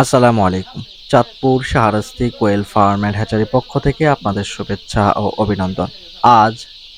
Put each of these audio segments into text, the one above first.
আসসালামু আলাইকুম। Chandpur, Shahrasti, quail farm and hatchery পক্ষ থেকে আপনাদের শুভেচ্ছা ও অভিনন্দন। আজ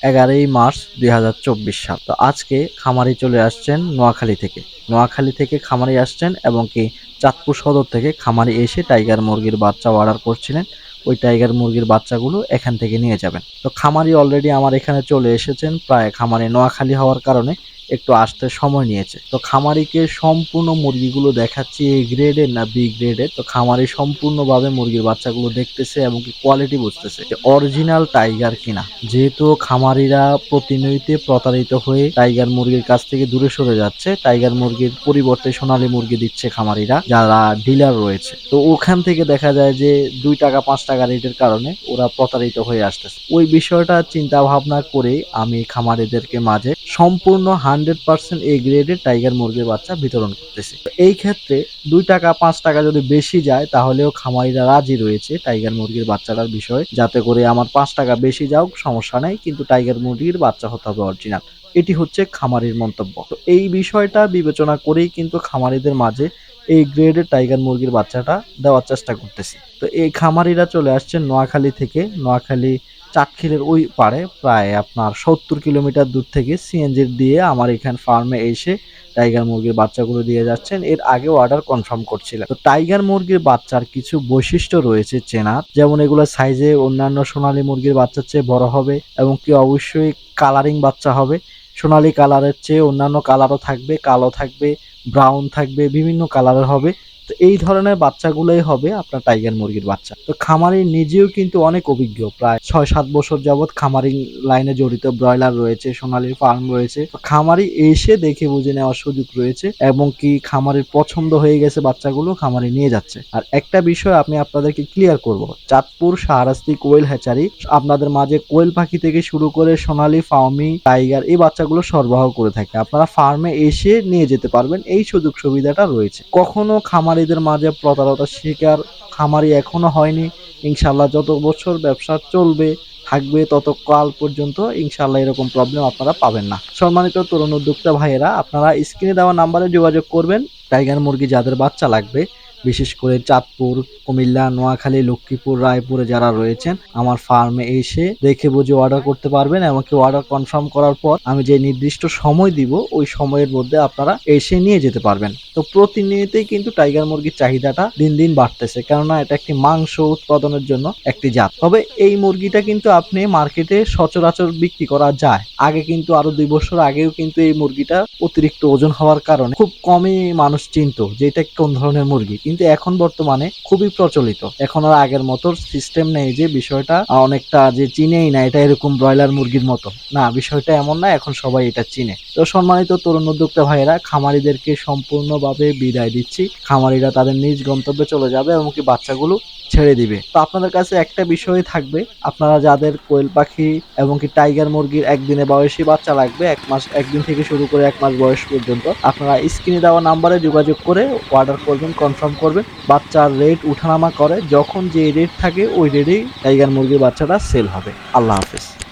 এগারোই মার্চ দুই হাজার চব্বিশ সাল। তো আজকে খামারি চলে আসছেন নোয়াখালী থেকে। নোয়াখালী থেকে খামারি আসছেন এবং কি চাঁদপুর সদর থেকে খামারি এসে টাইগার মুরগির বাচ্চা অর্ডার করছিলেন। ওই টাইগার মুরগির বাচ্চাগুলো এখান থেকে নিয়ে যাবেন। তো খামারি অলরেডি আমার এখানে চলে এসেছেন। প্রায় খামারি নোয়াখালী হওয়ার কারণে একটু আসতে সময় নিয়েছে। তো খামারিকে সম্পূর্ণ মুরগিগুলো দেখাচ্ছি এ গ্রেডের না বি গ্রেডের তো খামারি সম্পূর্ণভাবে মুরগির বাচ্চাগুলো দেখতেছে এবং কি কোয়ালিটি বুঝতেছে যে অরিজিনাল টাইগার কিনা। যেহেতু খামারিরা প্রতিনিয়ত প্রতারিত হয়ে টাইগার মুরগির কাছ থেকে দূরে সরে যাচ্ছে টাইগার মুরগির পরিবর্তে সোনালী মুরগি দিচ্ছে খামারিরা, যারা ডিলার রয়েছে। তো ওখান থেকে দেখা যায় যে দুই টাকা, পাঁচ টাকা রেটের কারণে ওরা প্রতারিত হয়ে আসতেছে। ওই বিষয়টা চিন্তা ভাবনা করে আমি খামারিদেরকে মাঝে সম্পূর্ণ হান্ড্রেড পার্সেন্ট এ গ্রেডের টাইগার মুরগির বাচ্চা বিতরণ করতেছে। এই ক্ষেত্রে দুই টাকা, পাঁচ টাকা যদি বেশি যায়, তাহলেও খামারিরা রাজি রয়েছে টাইগার মুরগির বাচ্চাটার বিষয়ে। যাতে করে আমার পাঁচ টাকা বেশি যাওক সমস্যা নেই, কিন্তু টাইগার মুরগির বাচ্চা হতে হবে অরিজিনাল এটি হচ্ছে খামারির মন্তব্য। তো এই বিষয়টা বিবেচনা করেই কিন্তু খামারিদের মাঝে এই গ্রেডের টাইগার মুরগির বাচ্চাটা দেওয়ার চেষ্টা করতেছি। তো এই খামারিরা চলে আসছেন নোয়াখালী থেকে। নোয়াখালী চাটখিলের ওই পারে প্রায় আপনার সত্তর কিলোমিটার দূর থেকে সিএনজি দিয়ে আমার এখান ফার্মে এসে টাইগার মুরগির বাচ্চাগুলো দিয়ে যাচ্ছেন। এর আগে অর্ডার কনফার্ম করছিলেন। তো টাইগার মুরগির বাচ্চার কিছু বৈশিষ্ট্য রয়েছে চেনার। যেমন এগুলো সাইজে অন্যান্য সোনালী মুরগির বাচ্চার চেয়ে বড় হবে এবং কি অবশ্যই কালারিং বাচ্চা হবে। সোনালি কালারের চেয়ে অন্যান্য কালারও থাকবে, কালো থাকবে ব্রাউন থাকবে, বিভিন্ন কালারের হবে। তো এই ধরনের বাচ্চাগুলোই হবে আপনার টাইগার মুরগির বাচ্চা। তো খামারি নিজেও কিন্তু অনেক অভিজ্ঞ, প্রায় ছয় সাত বছর যাবৎ খামারি লাইনে জড়িত, ব্রয়লার রয়েছে, সোনালির ফার্ম রয়েছে। খামারি এসে দেখে বুঝে নেওয়ার সুযোগ রয়েছে এবং কি খামারের পছন্দ হয়ে গেছে বাচ্চাগুলো খামারি নিয়ে যাচ্ছে। আর একটা বিষয় আমি আপনাদেরকে ক্লিয়ার করব, চাঁদপুর শাহরাস্তি কোয়েল হ্যাচারি আপনাদের মাঝে কোয়েল পাখি থেকে শুরু করে সোনালি ফাউমি টাইগার এই বাচ্চাগুলো সরবরাহ করে থাকে। আপনারা ফার্মে এসে নিয়ে যেতে পারবেন, এই সুযোগ সুবিধাটা রয়েছে। কখনো খামারিদের মাঝে প্রতারতার শিকার খামারি এখনও হয়নি। ইনশাল্লাহ যত বছর ব্যবসা চলবে, থাকবে তত কাল পর্যন্ত ইনশাল্লাহ এরকম প্রবলেম আপনারা পাবেন না। সম্মানিত তরুণ উদ্যোক্তা ভাইয়েরা, আপনারা স্ক্রিনে দেওয়া নাম্বারে যোগাযোগ করবেন। টাইগার মুরগি যাদের বাচ্চা লাগবে বিশেষ করে চাঁদপুর, কুমিল্লা, নোয়াখালী, লক্ষ্মীপুর, রায়পুরে যারা রয়েছেন, আমার ফার্মে এসে দেখে বুঝে অর্ডার করতে পারবেন। এমনকি অর্ডার কনফার্ম করার পর আমি যে নির্দিষ্ট সময় দিব, ওই সময়ের মধ্যে আপনারা এসে নিয়ে যেতে পারবেন। তো প্রতিনিয়তই কিন্তু টাইগার মুরগির চাহিদাটা দিন দিন বাড়তেছে, কেননা এটা একটি মাংস উৎপাদনের জন্য একটি জাত। তবে এই মুরগিটা কিন্তু আপনি মার্কেটে সচরাচর বিক্রি করা যায়। আগে কিন্তু আরও দুই বছর আগেও কিন্তু এই মুরগিটা অতিরিক্ত ওজন হওয়ার কারণে খুব কমই মানুষ চিনত যে এটা কোন ধরনের মুরগি। কিন্তু এখন বর্তমানে খুবই প্রচলিত। এখন আর আগের মতো সিস্টেম নেই যে বিষয়টা অনেকটা যে চিনেই না, এটা এরকম ব্রয়লার মুরগির মতো। না, বিষয়টা এমন না, এখন সবাই এটা চিনে। তো সম্মানিত তরুণ উদ্যোক্তা ভাইয়েরা, খামারিদেরকে সম্পূর্ণভাবে বিদায় দিচ্ছি। খামারিরা তাদের নিজ গন্তব্যে চলে যাবে এবং কি বাচ্চাগুলো ছেড়ে দিবে। তো আপনাদের কাছে একটা বিষয় থাকবে, আপনারা যাদের কোয়েল পাখি এবং কি টাইগার মুরগির একদিনে বয়সী বাচ্চা লাগবে, এক মাস, একদিন থেকে শুরু করে এক মাস বয়স পর্যন্ত, আপনারা স্ক্রিনে দেওয়া নাম্বারে যোগাযোগ করে অর্ডার করবেন কনফার্ম করবেন বাচ্চার রেট উঠানামা করে, যখন যে রেট থাকে, ওই রেটেই টাইগার মুরগির বাচ্চাটা সেল হবে। আল্লাহ হাফেজ।